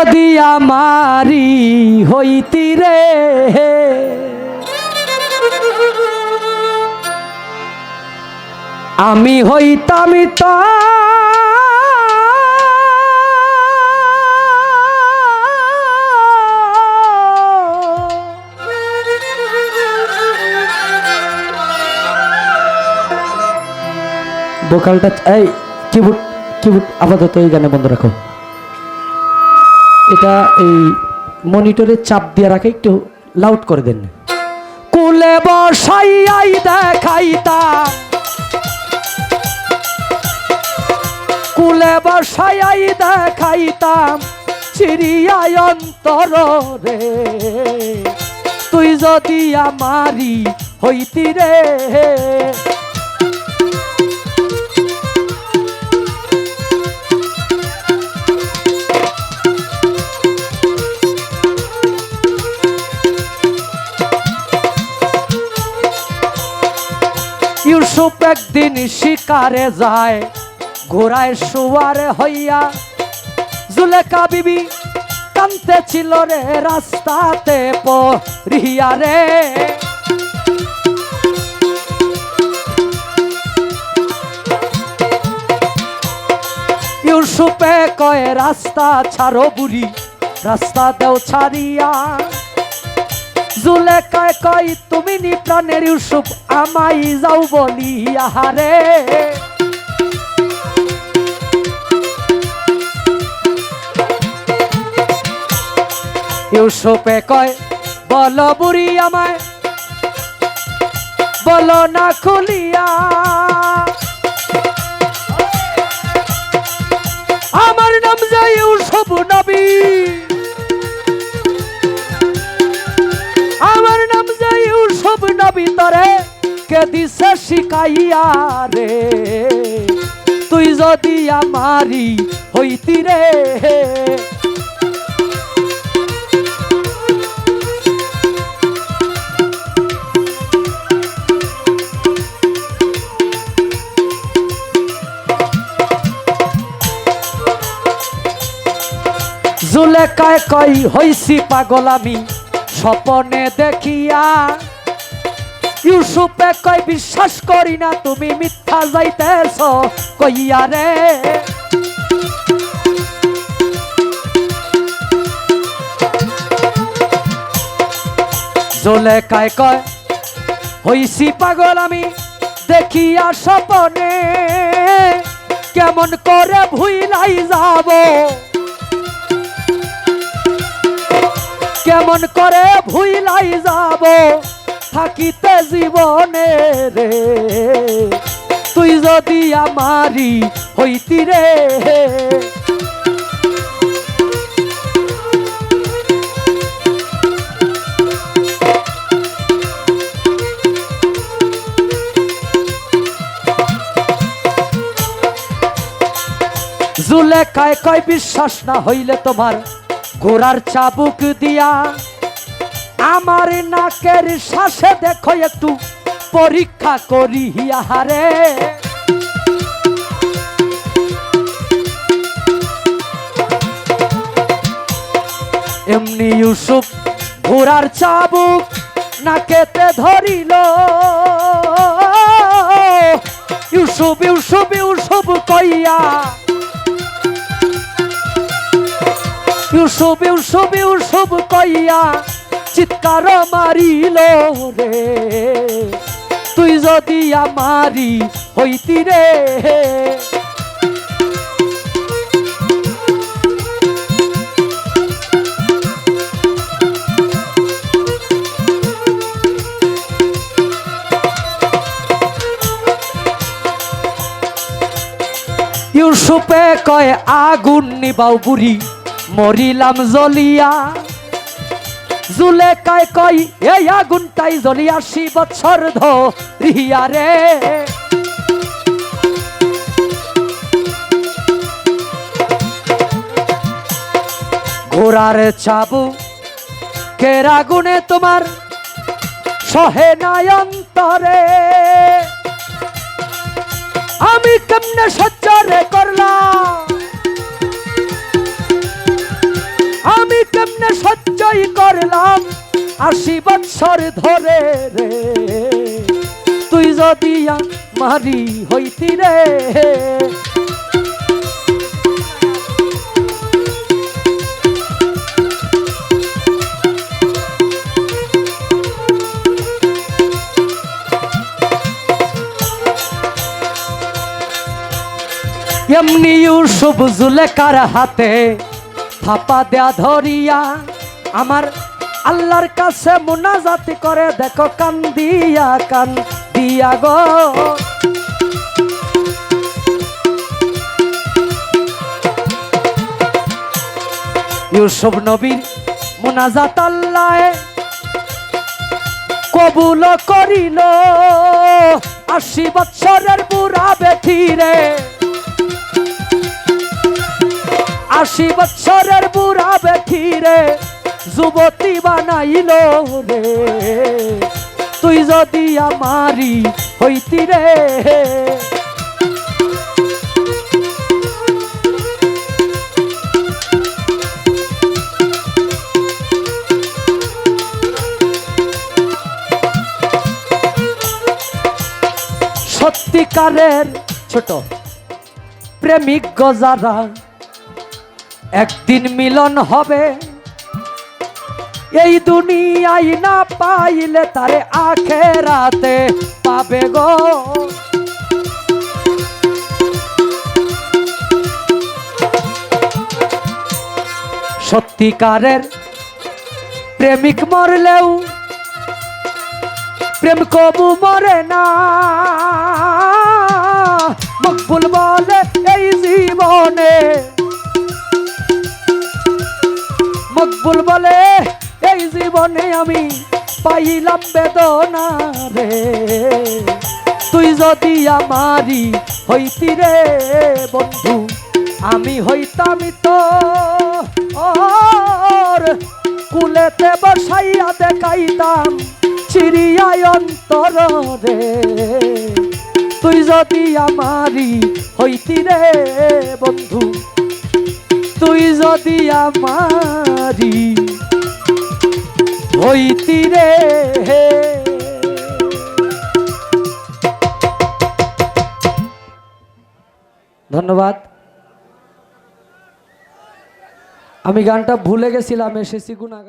যদি আমারি হইতি রে আমি হইতাম তা। বোকালটা, এই, কিবোর্ড কিবোর্ড, আপাতত এই গানে বন্ধ রাখো। এটা এই মনিটরে চাপ দিয়ে রাখে, একটু লাউড করে দেন। কুলে বসাইয়াই দেখাইতাম কুলে বসাইয়াই দেখাইতাম চিড়িয়ায় অন্তর রে। তুই যদি আমারি হইতি রে। একদিন শিকারে যায়, ঘোড়ায় শুয়ারে হইয়া। জুলেখা বিবি কানতে ছিল রে, রাস্তাতে পরিয়া রে। ইউসুফে কয়, রাস্তা ছাড়ো বুড়ি, রাস্তা দেও ছাড়িয়া। জুলেখায় কই তুমি নি প্রাণের ইউসুফ আমাই যাও বলি আহারে ইউসুফে কয়, বল বুড়ি আমায়, বলো না খুলিয়া। আমার নাম যে ইউসুফ নবী। ইউসুফ নবী তরে কে দিছে শিকাইয়া রে? তুই যদি আমারি হইতি রে। জুলেখায় কই হইছি পাগল আমি স্বপনে দেখিয়া ইউসুফে কই বিশ্বাস করি না তুমি মিথ্যা যাইতেছ। কইয়া রে। জুলেখায় কয়, হইছি পাগল আমি, দেখিয়া স্বপনে কেমন করে ভুইলাই যাব? কেমন করে ভুইলাই যাব? থাকিতে জীবনে রে, তুই যদি আমারি হইতি রে। জুলেখায় কয় বিশ্বাস না হইলে তোমার ঘোড়ার চাবুক দিয়া আমার নাকের শ্বাসে দেখো একটু পরীক্ষা করি হারে এমনি ইউসুফ ঘোড়ার চাবুক নাকেতে ধরিল। ইউসুফ ইউসুফ ইউসুফ কইয়া। ইউসুফ ইউসুফ ইউসুফ কইয়া। চিৎকার মারিল রে। তুই যদি আমারি হইতি রে। ইউসুফে কয়, আগুন নিবাও বুড়ি, মরিলাম জ্বলিয়া জুলেখায় কই এই আগুনটাই জ্বলিয়া আশি বছর ধরিয়া রে। ঘোড়ার চাবু, কের আগুনে তোমার সহে নয়ন্তরে আমি কেমনে সহ্য করলাম? আশি বৎসর ধরে রে। তুই যদি মারি হইতি রে। এমনি ইউসুফ জুলেকার হাতে থাপা দেয়া ধরিয়া আমার আল্লাহর কাছে মুনাজাতি করে, দেখো কান দিয়া কান দিয়া গো। ইউসুফ নবীর মুনাজাত আল্লাহ কবুল করিল। আশি বৎসরের বুড়া বেঠিরে আশি বৎসরের বুড়া বেঠিরে যুবতী বানাইল রে। তুই যদি আমারি হইতি রে। সত্যিকারের ছোট প্রেমিক গজারা, একদিন মিলন হবে। এই দুনিয়ায় না পাইলে তারে আখেরাতে পাবে গো। সত্যিকারের প্রেমিক মরলেও প্রেম কবু মরে না। মকবুল বলে এই জীবনে, মকবুল বলে জীবনে আমি পাইলাম বেদনা রে। তুই যদি আমারি হইতি রে বন্ধু, আমি হইতাম তো। কুলেতে বসাইয়া দেখাইতাম চিড়িয়ায় অন্তর রে। তুই যদি আমারি হইতি রে বন্ধু, তুই যদি আমারি হইতি তীরে ধন্যবাদ। আমি গানটা ভুলে গেছিলাম এসেছি গুণাগার।